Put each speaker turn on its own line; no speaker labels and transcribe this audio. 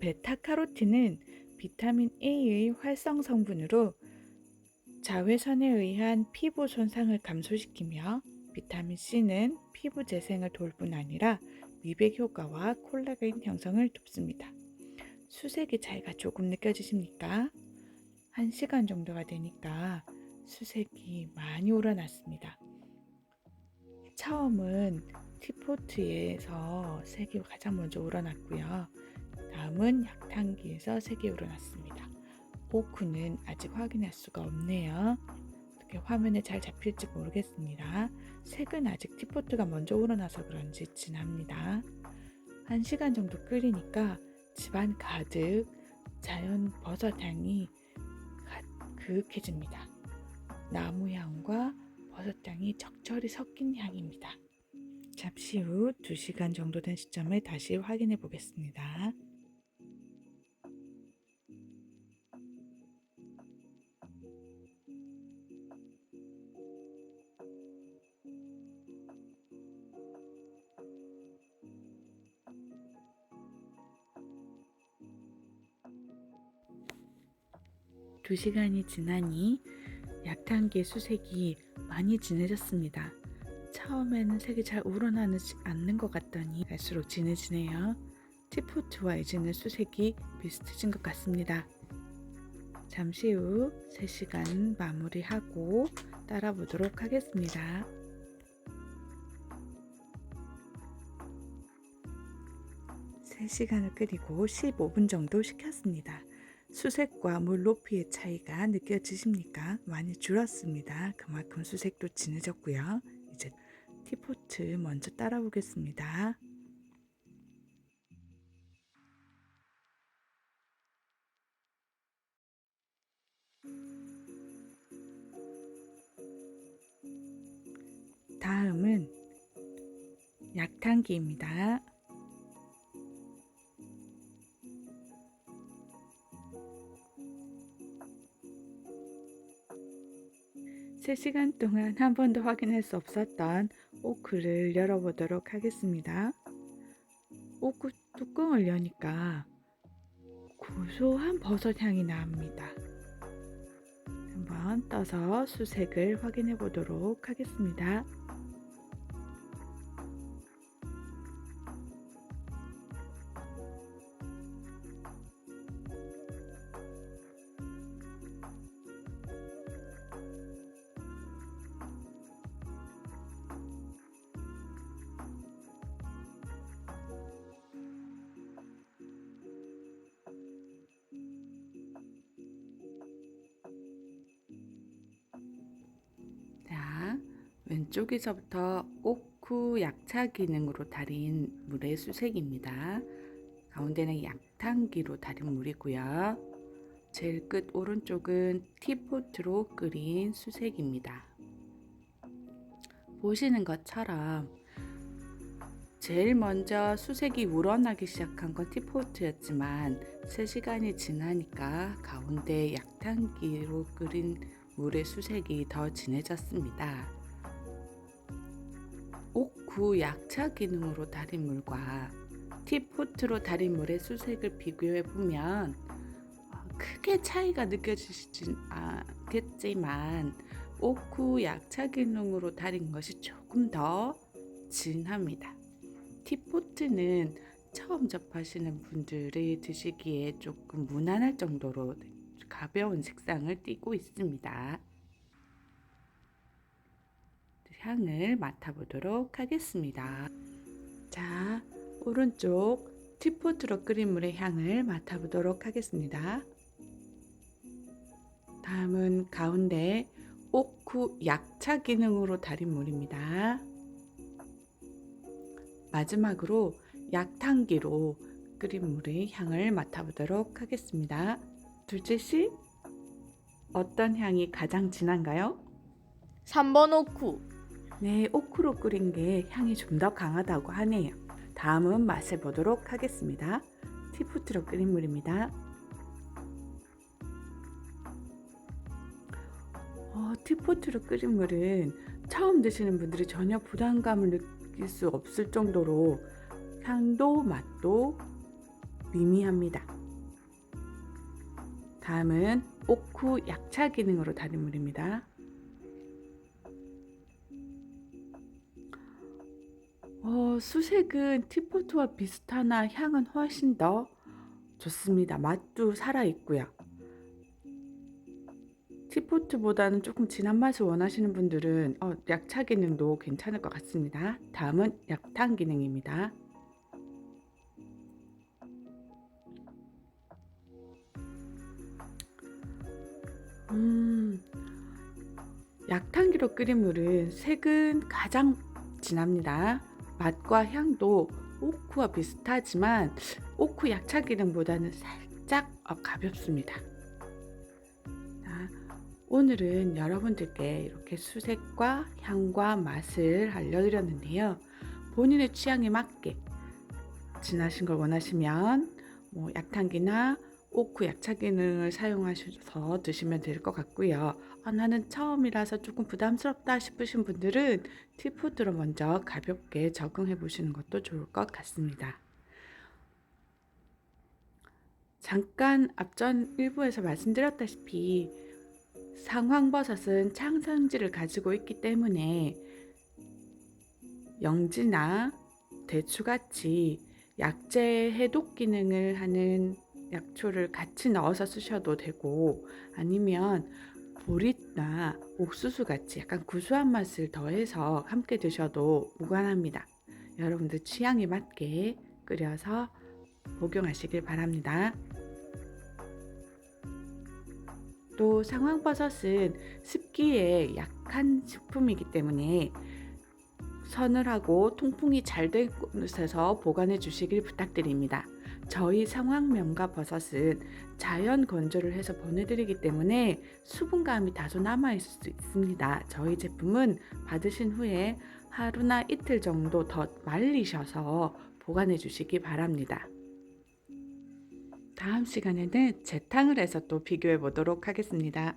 베타카로틴은 비타민 A의 활성 성분으로 자외선에 의한 피부 손상을 감소시키며 비타민 C는 피부 재생을 돌 뿐 아니라 미백 효과와 콜라겐 형성을 돕습니다. 수색의 차이가 조금 느껴지십니까? 1시간 정도가 되니까 수색이 많이 우러났습니다. 처음은 티포트에서 색이 가장 먼저 우러났고요. 다음은 약탕기에서 색이 우러났습니다. 오크는 아직 확인할 수가 없네요. 어떻게 화면에 잘 잡힐지 모르겠습니다. 색은 아직 티포트가 먼저 우러나서 그런지 진합니다. 1시간 정도 끓이니까 집안 가득 자연 버섯향이 가- 그윽해집니다. 나무 향과 버섯향이 적절히 섞인 향입니다. 잠시 후 2시간 정도 된 시점을 다시 확인해 보겠습니다. 두 시간이 지나니 약탕기의 수색이 많이 진해졌습니다. 처음에는 색이 잘 우러나지 않는 것 같더니 갈수록 진해지네요. 티포트와 이제는 수색이 비슷해진 것 같습니다. 잠시 후 3시간 마무리하고 따라 보도록 하겠습니다. 세시간을 끓이고 15분 정도 식혔습니다. 수색과 물 높이의 차이가 느껴지십니까? 많이 줄었습니다. 그만큼 수색도 진해졌고요. 이제 티포트 먼저 따라 보겠습니다. 다음은 약탕기입니다. 세시간 동안 한 번도 확인할 수 없었던 오크를 열어보도록 하겠습니다. 오크 뚜껑을 여니까 고소한 버섯 향이 납니다. 한번 떠서 수색을 확인해 보도록 하겠습니다. 왼쪽에서부터 오크 약차 기능으로 달인 물의 수색입니다. 가운데는 약탕기로 달인 물이고요. 제일 끝 오른쪽은 티포트로 끓인 수색입니다. 보시는 것처럼 제일 먼저 수색이 우러나기 시작한 건 티포트였지만 3시간이 지나니까 가운데 약탕기로 끓인 물의 수색이 더 진해졌습니다. 옥구 약차 기능으로 달인 물과 티포트로 달인 물의 수색을 비교해 보면 어, 크게 차이가 느껴지진 않겠지만 옥구 약차 기능으로 달인 것이 조금 더 진합니다. 티포트는 처음 접하시는 분들이 드시기에 조금 무난할 정도로 가벼운 색상을 띠고 있습니다. 향을 맡아보도록 하겠습니다. 자, 오른쪽 티포트로 끓인 물의 향을 맡아보도록 하겠습니다. 다음은 가운데 오쿠 약차 기능으로 달인 물입니다. 마지막으로 약탕기로 끓인 물의 향을 맡아보도록 하겠습니다. 둘째 씨, 어떤 향이 가장 진한가요?
3번 오쿠
네, 오크로 끓인 게 향이 좀 더 강하다고 하네요. 다음은 맛을 보도록 하겠습니다. 티포트로 끓인 물입니다. 어, 티포트로 끓인 물은 처음 드시는 분들이 전혀 부담감을 느낄 수 없을 정도로 향도 맛도 미미합니다. 다음은 오쿠 약차 기능으로 다른 물입니다. 수색은 티포트와 비슷하나 향은 훨씬 더 좋습니다. 맛도 살아 있고요. 티포트보다는 조금 진한 맛을 원하시는 분들은 어, 약차 기능도 괜찮을 것 같습니다. 다음은 약탕 기능입니다. 음, 약탕기로 끓인 물은 색은 가장 진합니다. 맛과 향도 오쿠와 비슷하지만 오쿠 약차 기능보다는 살짝 어, 가볍습니다. 자, 오늘은 여러분들께 이렇게 수색과 향과 맛을 알려드렸는데요. 본인의 취향에 맞게 진하신 걸 원하시면 뭐 약탕기나 오크 약차 기능을 사용하셔서 드시면 될 것 같고요. 아, 나는 처음이라서 조금 부담스럽다 싶으신 분들은 티푸드로 먼저 가볍게 적응해 보시는 것도 좋을 것 같습니다. 잠깐 앞전 일부에서 말씀드렸다시피 상황버섯은 창성질을 가지고 있기 때문에 영지나 대추같이 약재 해독 기능을 하는 약초를 같이 넣어서 쓰셔도 되고 아니면 보릿나 옥수수 같이 약간 구수한 맛을 더해서 함께 드셔도 무관합니다. 여러분들 취향에 맞게 끓여서 복용하시길 바랍니다. 또 상황버섯은 습기에 약한 식품이기 때문에 서늘하고 통풍이 잘 된 곳에서 보관해 주시길 부탁드립니다. 저희 상황명가 버섯은 자연 건조를 해서 보내드리기 때문에 수분감이 다소 남아있을 수 있습니다. 저희 제품은 받으신 후에 하루나 이틀 정도 더 말리셔서 보관해 주시기 바랍니다. 다음 시간에는 재탕을 해서 또 비교해 보도록 하겠습니다.